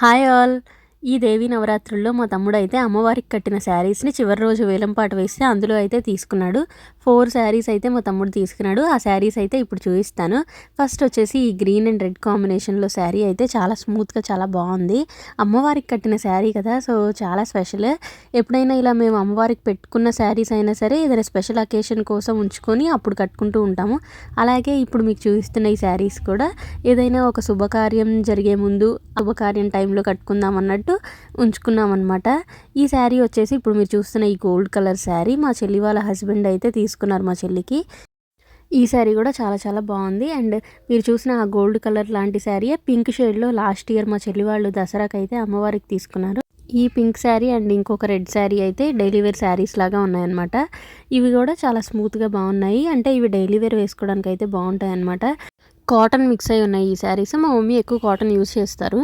Hi all. ఈ దేవి నవరాత్రుల్లో మా తమ్ముడు అయితే అమ్మవారికి కట్టిన శారీస్ని చివరి రోజు వేలంపాట వేస్తే అందులో అయితే తీసుకున్నాడు. ఫోర్ శారీస్ అయితే మా తమ్ముడు తీసుకున్నాడు. ఆ శారీస్ అయితే ఇప్పుడు చూపిస్తాను. ఫస్ట్ వచ్చేసి ఈ గ్రీన్ అండ్ రెడ్ కాంబినేషన్లో శారీ అయితే చాలా స్మూత్గా చాలా బాగుంది. అమ్మవారికి కట్టిన శారీ కదా సో చాలా స్పెషల్. ఎప్పుడైనా ఇలా మేము అమ్మవారికి పెట్టుకున్న శారీస్ అయినా సరే ఏదైనా స్పెషల్ అకేషన్ కోసం ఉంచుకొని అప్పుడు కట్టుకుంటూ ఉంటాము. అలాగే ఇప్పుడు మీకు చూపిస్తున్న ఈ శారీస్ కూడా ఏదైనా ఒక శుభకార్యం జరిగే ముందు శుభకార్యం టైంలో కట్టుకుందాం అన్నట్టు ఉంచుకున్నాం అనమాట ఈ శారీ వచ్చేసి ఇప్పుడు మీరు చూస్తున్న ఈ గోల్డ్ కలర్ శారీ మా చెల్లి వాళ్ళ హస్బెండ్ అయితే తీసుకున్నారు మా చెల్లికి. ఈ శారీ కూడా చాలా చాలా బాగుంది. అండ్ మీరు చూసిన ఆ గోల్డ్ కలర్ లాంటి శారీ పింక్ షేడ్లో లాస్ట్ ఇయర్ మా చెల్లి వాళ్ళు దసరాకి అయితే అమ్మవారికి తీసుకున్నారు. ఈ పింక్ శారీ అండ్ ఇంకొక రెడ్ శారీ అయితే డైలీ వేర్ శారీస్ లాగా ఉన్నాయన్నమాట. ఇవి కూడా చాలా స్మూత్గా బాగున్నాయి. అంటే ఇవి డైలీ వేర్ వేసుకోవడానికి అయితే బాగుంటాయి అన్నమాట కాటన్ మిక్స్ అయి ఉన్నాయి ఈ శారీస్. మా మమ్మీ ఎక్కువ కాటన్ యూస్ చేస్తారు.